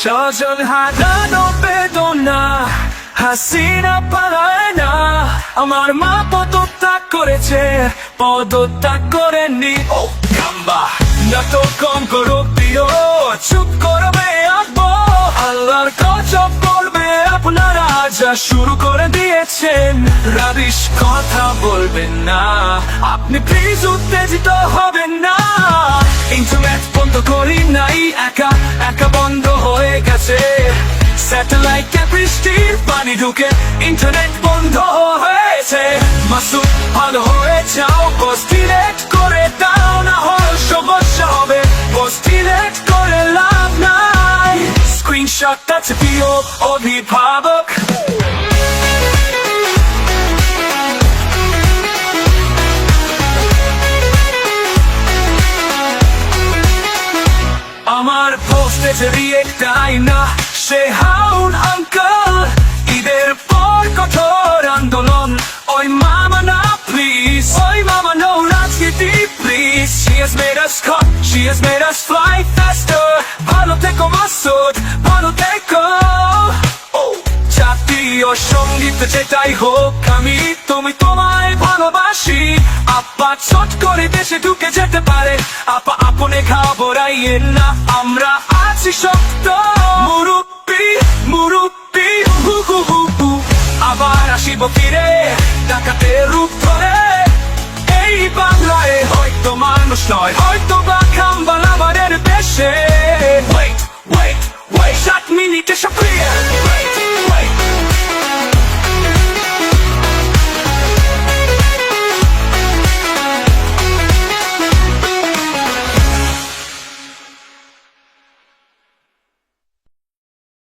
সজল হারানো বেদনা হাসিনা পালায় না আমার মা পদত্যাগ করেছে পদত্যাগ করেননি ও কাম্বা না কম করো প্রিয় চুপ করবে আব্বো আল্লাহর গজব করবে আপনারা যা শুরু করে দিয়েছেন রাবিশ কথা বলবেন না আপনি প্লিজ উত্তেজিত হবেন না ইন্টারনেট বন্ধ করি নাই, একা একা বন্ধ হয়ে গেছে। স্যাটেলাইটে বৃষ্টির পানি ঢুকে ইন্টারনেট বন্ধ হয়েছে। মাসুদ, ভালো হয়ে যাও পোস্ট ডিলেট করে দাও, না হল সমস্যা হবে। পোস্ট ডিলেট করে লাভ নাই। স্ক্রিনশট আছে প্রিয় অভিভাবক। আমার পোস্টে যে রিয়েক্টাই না। সে হাউন আঙ্কল ঈদের পর কঠোর আন্দোলন। ওই মামা না প্লিজ ওই মামা no, রাজনীতি please she has made us cut, she has made us fly faster ভালো থেকো মাসুদ, ভালো থেকো। জাতীয় সংগীত যেটাই হোক, আমি, তুমি ভালোবাসি আপা চট করে দেশে ঢুকে যেতে পারে। আপা আপনে ঘাবড়াইয়েন না, আমরা আছি শক্ত। মুরুব্বি মুরুব্বি, হু হু হু হু। আবার আসিব ফিরে ডাকাতে রূপ ধরে। এই বাংলায় হয়তো মানুষ নয় হয়তো বা খাম্বাল আমাদের দেশে।